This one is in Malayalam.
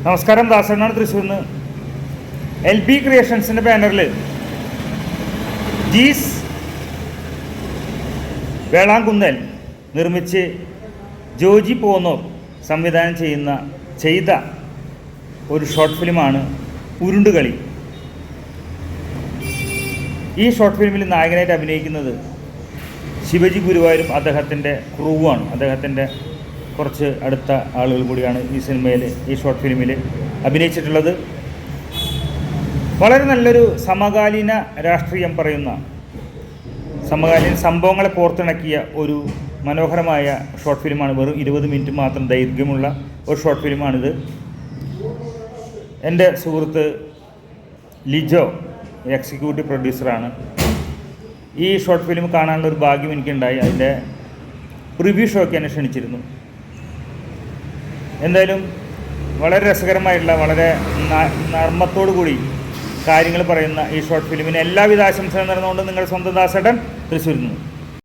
നമസ്കാരം ദാസണ്ണാണ് തൃശ്ശൂരിൽ നിന്ന് എൽ ബി ക്രിയേഷൻസിന്റെ ബാനറിൽ ജീസ് വേളാങ്കുന്നൽ നിർമ്മിച്ച് ജോജി പോന്നോർ സംവിധാനം ചെയ്യുന്ന ചെയ്ത ഒരു ഷോർട്ട് ഫിലിമാണ് ഉരുണ്ടുകളി. ഈ ഷോർട്ട് ഫിലിമിൽ നായകനായിട്ട് അഭിനയിക്കുന്നത് ശിവജി ഗുരുവായൂരും അദ്ദേഹത്തിന്റെ ക്രൂവാണ് അദ്ദേഹത്തിന്റെ കുറച്ച് അടുത്ത ആളുകൾ കൂടിയാണ് ഈ സിനിമയിൽ ഈ ഷോർട്ട് ഫിലിമിൽ അഭിനയിച്ചിട്ടുള്ളത്. വളരെ നല്ലൊരു സമകാലീന രാഷ്ട്രീയം പറയുന്ന സമകാലീന സംഭവങ്ങളെ കോർത്തിണക്കിയ ഒരു മനോഹരമായ ഷോർട്ട് ഫിലിമാണ്. വെറും ഇരുപത് മിനിറ്റ് മാത്രം ദൈർഘ്യമുള്ള ഒരു ഷോർട്ട് ഫിലിമാണിത്. എന്റെ സുഹൃത്ത് ലിജോ എക്സിക്യൂട്ടീവ് പ്രൊഡ്യൂസറാണ്. ഈ ഷോർട്ട് ഫിലിം കാണാനുള്ള ഒരു ഭാഗ്യം എനിക്കുണ്ടായി. അതിന്റെ പ്രിവ്യൂ ഷോയ്ക്ക് എന്നെ ക്ഷണിച്ചിരുന്നു. എന്തായാലും വളരെ രസകരമായിട്ടുള്ള വളരെ നർമ്മത്തോടു കൂടി കാര്യങ്ങൾ പറയുന്ന ഈ ഷോർട്ട് ഫിലിമിന് എല്ലാവിധ ആശംസകളും നേർന്നുകൊണ്ട് നിങ്ങളുടെ സ്വന്തം ദാസേട്ടൻ തൃശ്ശൂരിൽ